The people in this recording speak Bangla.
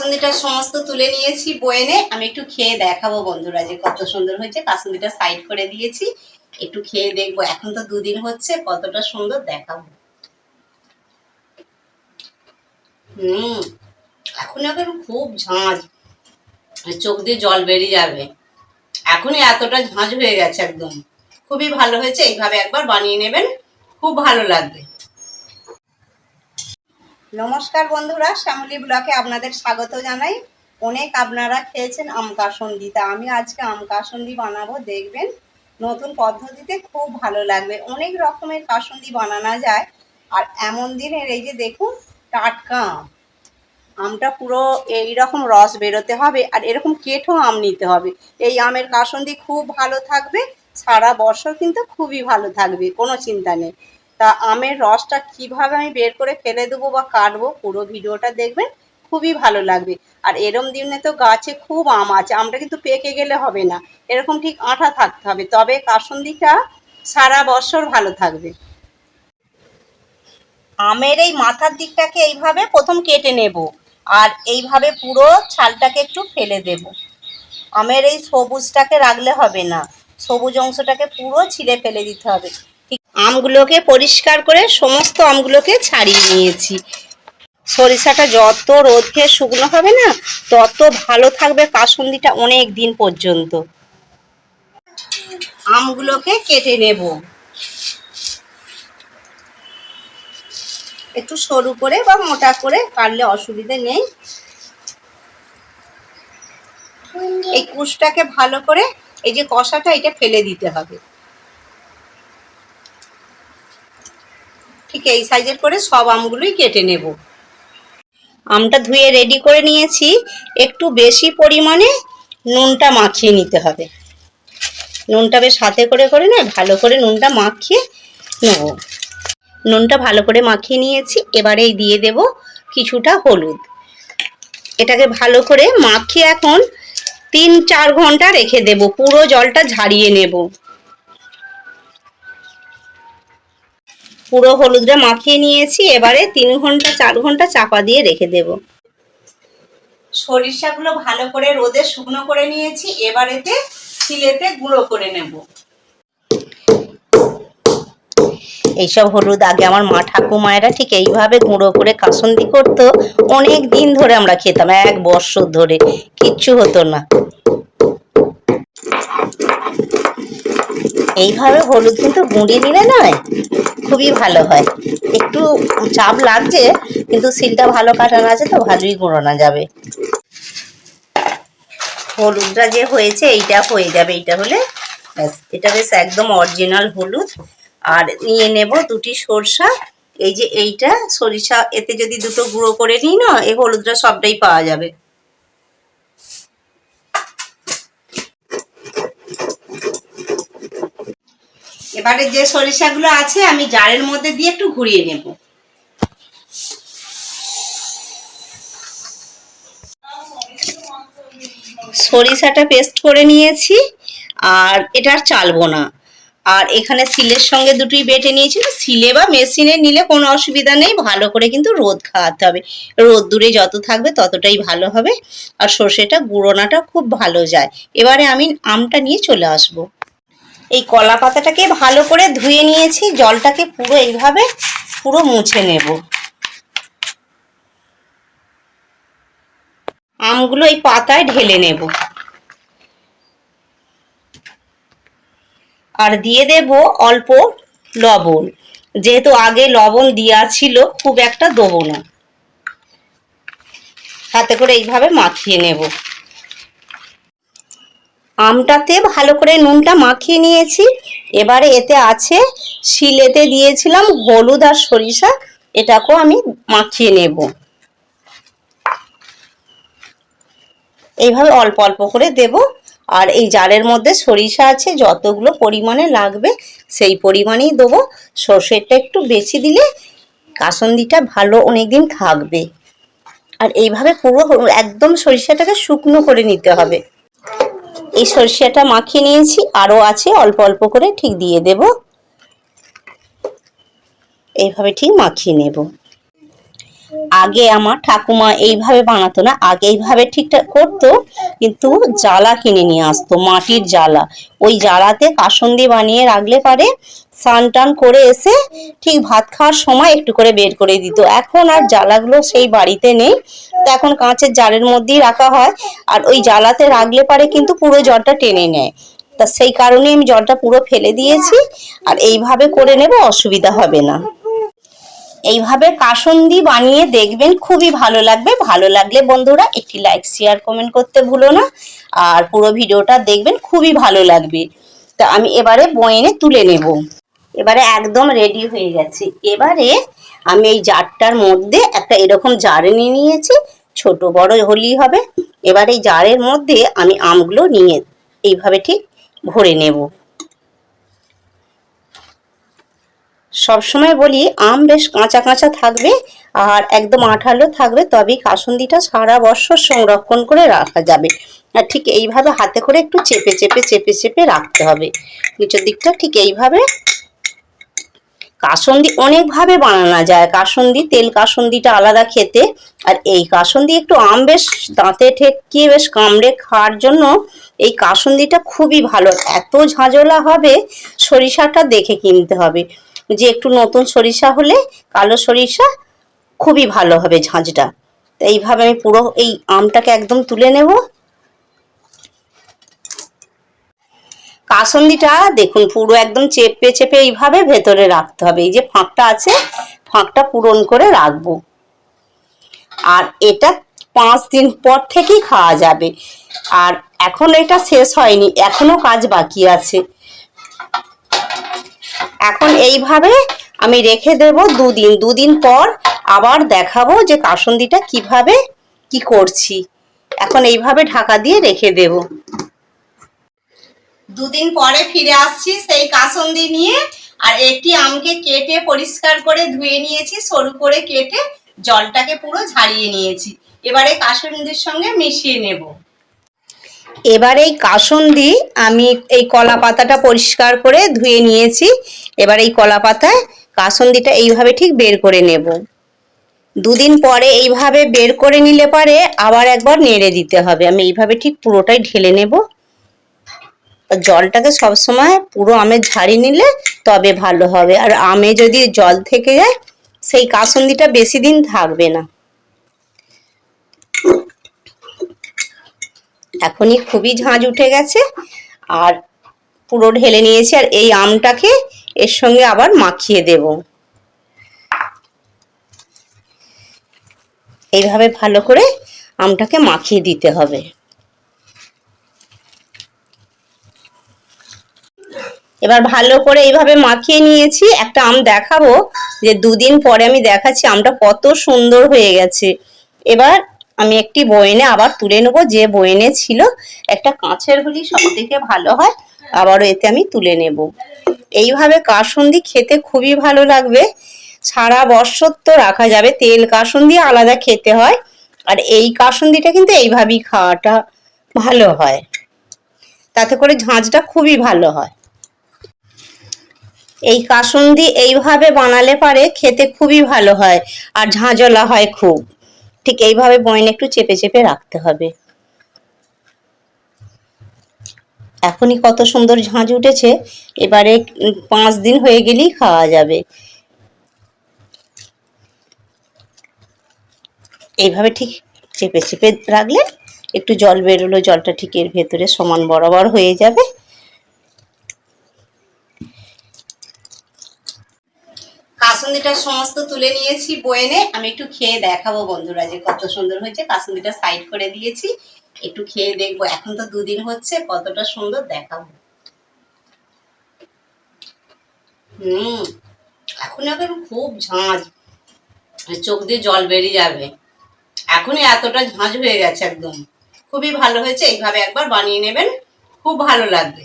কাসুন্দিটা সমস্ত তুলে নিয়েছি বয়েনে আমি একটু খেয়ে দেখাবো বন্ধুরা যে কত সুন্দর হয়েছে। কাসুন্দিটা সাইড করে দিয়েছি, একটু খেয়ে দেখব। এখন তো দুদিন হচ্ছে, কতটা সুন্দর দেখাবো। হুম, এখন এখন খুব ঝাঁঝ চোখ দিয়ে জল বেরিয়ে যাবে। এখনই এতটা ঝাঁঝ হয়ে গেছে একদম। খুবই ভালো হয়েছে, এইভাবে একবার বানিয়ে নেবেন, খুব ভালো লাগবে। নমস্কার বন্ধুরা, শ্যামলি ব্লকে আপনাদের স্বাগত জানাই। অনেক আপনারা খেয়েছেন আম কাসন্দি। তা আমি আজকে আম কাসন্দি বানাবো, দেখবেন নতুন পদ্ধতিতে খুব ভালো লাগবে। অনেক রকমের কাসন্দি বানানো যায়। আর এমন দিনের এই যে দেখুন, টাটকা আম। আমটা পুরো এই রকম রস বেরোতে হবে আর এরকম কেঠো আম নিতে হবে। এই আমের কাসন্দি খুব ভালো থাকবে, সারা বছর কিন্তু খুবই ভালো থাকবে, কোনো চিন্তা নেই। তা আমের রসটা কীভাবে আমি বের করে ফেলে দেবো বা কাটবো পুরো ভিডিওটা দেখবেন, খুবই ভালো লাগবে। আর এরম দিনে তো গাছে খুব আম আছে, আমটা কিন্তু পেকে গেলে হবে না। এরকম ঠিক আঠা থাকতে হবে। তবে কাসন্দিটা সারা বছর ভালো থাকবে। আমের এই মাথার দিকটাকে এইভাবে প্রথম কেটে নেব। আর এইভাবে পুরো ছালটাকে একটু ফেলে দেব। আমের এই সবুজটাকে রাখলে হবে না। সবুজ অংশটাকে পুরো ছিঁড়ে ফেলে দিতে হবে। আমগুলোকে পরিষ্কার করে সমস্ত আমগুলোকে ছাড়িয়ে নিয়েছি। সরিষাটা যত রোদ খেয়ে শুকনো হবে না, তত ভালো থাকবে কাসুন্দিটা অনেক দিন পর্যন্ত। আমগুলোকে কেটে নেব। একটু সরু করে বা মোটা করে কাটলে অসুবিধে নেই। এই কুশটাকে ভালো করে এই যে কষাটা, এটা ফেলে দিতে হবে। ঠিক এই সাইজের করে সব আমগুলোই কেটে নেব। আমটা ধুয়ে রেডি করে নিয়েছি। একটু বেশি পরিমাণে নুনটা মাখিয়ে নিতে হবে। নুনটা বেশ হাতে করে করে না, ভালো করে নুনটা মাখিয়ে নেব। নুনটা ভালো করে মাখিয়ে নিয়েছি। এবারে দিয়ে দেব কিছুটা হলুদ। এটাকে ভালো করে মাখিয়ে এখন তিন চার ঘণ্টা রেখে দেব। পুরো জলটা ঝারিয়ে নেব। পুরো হলুদটা মাখিয়ে নিয়েছি এবারে তিন ঘণ্টা চার ঘণ্টা চাপা দিয়ে রেখে দেব। সরিষাগুলো ভালো করে রোদে শুকনো করে নিয়েছি এবারেতে সিলেতে গুঁড়ো করে নেব। এইসব হলুদ আগে আমার মা ঠাকুমায়েরা ঠিক এইভাবে গুঁড়ো করে কাসন্দি করতো অনেক দিন ধরে আমরা খেতাম এক বছর ধরে কিচ্ছু হতো না। এইভাবে হলুদ কিন্তু গুঁড়ি নিলে নয়, খুবই ভালো হয়। একটু চাপ লাগছে, কিন্তু সিলটা ভালো কাটানো আছে তো, ভালোই গুঁড়োনো যাবে। হলুদটা যে হয়েছে, এইটা হয়ে যাবে, এইটা হলে ব্যাস। এটা বেশ একদম অরিজিনাল হলুদ। আর নিয়ে নেব দুটি সরষা। এই যে এইটা, সরিষা, এতে যদি দুটো গুঁড়ো করে নিই না, এই হলুদটা সবটাই পাওয়া যাবে। এবারে যে সরিষাগুলো আছে, আমি জারের মধ্যে দিয়ে একটু ঘুরিয়ে নেব। সরিষাটা পেস্ট করে নিয়েছি, আর এটা আর চালবো না। আর এখানে সিলের সঙ্গে দুটোই বেটে নিয়েছি সিলে বা মেশিনে নিলে কোনো অসুবিধা নেই, ভালো করে কিন্তু রোদ খাওয়াতে হবে। রোদ দূরে যত থাকবে ততটাই ভালো হবে, আর সর্ষেটা গুঁড়োনাটা খুব ভালো যায়। এবারে আমি আমটা নিয়ে চলে আসব। এই কলা পাতাটাকে ভালো করে ধুয়ে নিয়েছি, জলটাকে পুরো এইভাবে পুরো মুছে নেব। আমগুলো এই পাতায় ঢেলে নেব। আর দিয়ে দেব অল্প লবণ। যেহেতু আগে লবণ দেওয়া ছিল, খুব একটা দেবো না। হাতে করে এইভাবে মাখিয়ে নেব। আমটাতে ভালো করে নুনটা মাখিয়ে নিয়েছি। এবারে এতে আছে শিলেতে দিয়েছিলাম হলুদ আর সরিষা, এটাকেও আমি মাখিয়ে নেব। এইভাবে অল্প অল্প করে দেবো। আর এই জারের মধ্যে সরিষা আছে, যতগুলো পরিমাণে লাগবে সেই পরিমাণেই দেবো। সর্ষেটা একটু বেশি দিলে কাসন্দিটা ভালো অনেক দিন থাকবে। আর এইভাবে পুরো একদম সরিষাটাকে শুকনো করে নিতে হবে। এই সরষেটা মাখিয়ে নিয়েছি, আরও আছে, অল্প অল্প করে ঠিক দিয়ে দেব। এইভাবে ঠিক মাখিয়ে নেব। আগে আমার ঠাকুমা এইভাবে বানাতো না, আগে এইভাবে ঠিকঠাক করতো, কিন্তু জ্বালা কিনে নিয়ে আসতো, মাটির জ্বালা। ওই জ্বালাতে কাসন্দি বানিয়ে রাখলে পারে স্নান টান করে এসে ঠিক ভাত খাওয়ার সময় একটু করে বের করে দিত। এখন আর জ্বালাগুলো সেই বাড়িতে নেই, তো এখন কাঁচের জালের মধ্যেই রাখা হয়। আর ওই জ্বালাতে রাখলে পারে কিন্তু পুরো জলটা টেনে নেয়। তা সেই কারণে আমি জলটা পুরো ফেলে দিয়েছি, আর এইভাবে করে নেব অসুবিধা হবে না। এইভাবে কাসন্দি বানিয়ে দেখবেন, খুবই ভালো লাগবে। ভালো লাগলে বন্ধুরা একটি লাইক শেয়ার কমেন্ট করতে ভুলো না। আর পুরো ভিডিওটা দেখবেন, খুবই ভালো লাগবে। তা আমি এবারে বয়েনে তুলে নেব। এবারে একদম রেডি হয়ে গেছে। এবারে আমি এই জারটার মধ্যে একটা এরকম জার নিয়ে নিয়েছি। ছোট বড় হলেই হবে। এবার এই জারের মধ্যে আমি আমগুলো নিয়ে এইভাবে ঠিক ভরে নেব। সবসময় বলি, আম বেশ কাঁচা কাঁচা থাকবে আর একদম আঠালো থাকবে, তবেই কাসুন্দিটা সারা বছর সংরক্ষণ করে রাখা যাবে। আর ঠিক এইভাবে হাতে করে একটু চেপে চেপে চেপে চেপে রাখতে হবে। নিচের দিকটা ঠিক এইভাবে। কাসন্দি অনেকভাবে বানানো যায়। কাসন্দি, তেল কাসন্দিটা আলাদা খেতে। আর এই কাসন্দি একটু আম বেশ দাঁতে ঠেকিয়ে বেশ কামড়ে খাওয়ার জন্য এই কাসন্দিটা খুবই ভালো। এত ঝাঁঝলা হবে, সরিষাটা দেখে কিনতে হবে। যে একটু নতুন সরিষা হলে কালো সরিষা খুবই ভালো হবে ঝাঁঝটা। তো এইভাবে আমি পুরো এই আমটাকে একদম তুলে নেব। কাসন্দিটা দেখুন, পুরো একদম চেপে চেপে এইভাবে ভেতরে রাখতে হবে। এই যে ফাঁকটা আছে, ফাঁকটা পূরণ করে রাখব। আর এটা পাঁচ দিন পর থেকেই খাওয়া যাবে। আর এখন এটা শেষ হয়নি, এখনও কাজ বাকি আছে। এখন এইভাবে আমি রেখে দেব দুদিন। দুদিন পর আবার দেখাবো যে কাসন্দিটা কীভাবে কি করছি। এখন এইভাবে ঢাকা দিয়ে রেখে দেব। দুদিন পরে ফিরে আসছি সেই কাসন্দি নিয়ে, আর একটি আমকে কেটে পরিষ্কার করে ধুয়ে নিয়েছি, সরু করে কেটে জলটাকে পুরো ঝাড়িয়ে নিয়েছি। এবারে কাসন্দির সঙ্গে মিশিয়ে নেব। এবার এই কাসন্দি আমি এই কলা পাতাটা পরিষ্কার করে ধুয়ে নিয়েছি। এবার এই কলা পাতায় কাসন্দিটা এইভাবে ঠিক বের করে নেব। দুদিন পরে এইভাবে বের করে নিলে পারে আবার একবার নেড়ে দিতে হবে। আমি এইভাবে ঠিক পুরোটাই ঢেলে নেব। জলটাকে সবসময় পুরো আমের ঝাড়ি নিলে তবে ভালো হবে। আর আমে যদি জল থেকে যায়, সেই কাসন্দিটা বেশি দিন থাকবে না। এখনই খুবই ঝাঁঝ উঠে গেছে। আর পুরো ঢেলে নিয়েছি। আর এই আমটাকে এর সঙ্গে আবার মাখিয়ে দেব। এইভাবে ভালো করে আমটাকে মাখিয়ে দিতে হবে। এবার ভালো করে এইভাবে মাখিয়ে নিয়েছি। একটা আম দেখাবো যে দুদিন পরে আমি দেখাচ্ছি আমটা কত সুন্দর হয়ে গেছে। এবার আমি একটি বয়েনে আবার তুলে নেব। যে বয়েনে ছিল একটা কাঁচের হলি, সব থেকে ভালো হয়। আবারও এতে আমি তুলে নেব। এইভাবে কাসুন্দি খেতে খুবই ভালো লাগবে। সারা বছর তো রাখা যাবে। তেল কাসুন্দি আলাদা খেতে হয়। আর এই কাসুন্দিটা কিন্তু এইভাবেই খাওয়াটা ভালো হয়। তাতে করে ঝাঁঝটা খুবই ভালো হয়। এই কাসুন্দি এইভাবে বানালে পারে, খেতে খুবই ভালো হয়। আর ঝাঁঝলা হয় খুব। ঠিক এইভাবে বইন একটু চেপে চেপে রাখতে হবে। এখনই কত সুন্দর ঝাঁজ উঠেছে, এবারে পাঁচ দিন হয়ে গেলেই খাওয়া যাবে। এইভাবে ঠিক চেপে চেপে রাখলে একটু জল বেরোলো, জলটা ঠিক এর ভেতরে সমান বরাবর হয়ে যাবে। কাসুন্দিটা সমস্ত তুলে নিয়েছি বয়েনে আমি একটু খেয়ে দেখাবো বন্ধুরা যে কত সুন্দর হয়েছে। কাসুন্দিটা সাইড করে দিয়েছি। একটু খেয়ে দেখব। এখন তো দুদিন হচ্ছে, কতটা সুন্দর দেখাবো। হুম, এখন এখন খুব ঝাঁঝ চোখ দিয়ে জল বেরিয়ে যাবে। এখনই এতটা ঝাঁঝ হয়ে গেছে একদম। খুবই ভালো হয়েছে, এইভাবে একবার বানিয়ে নেবেন, খুব ভালো লাগবে।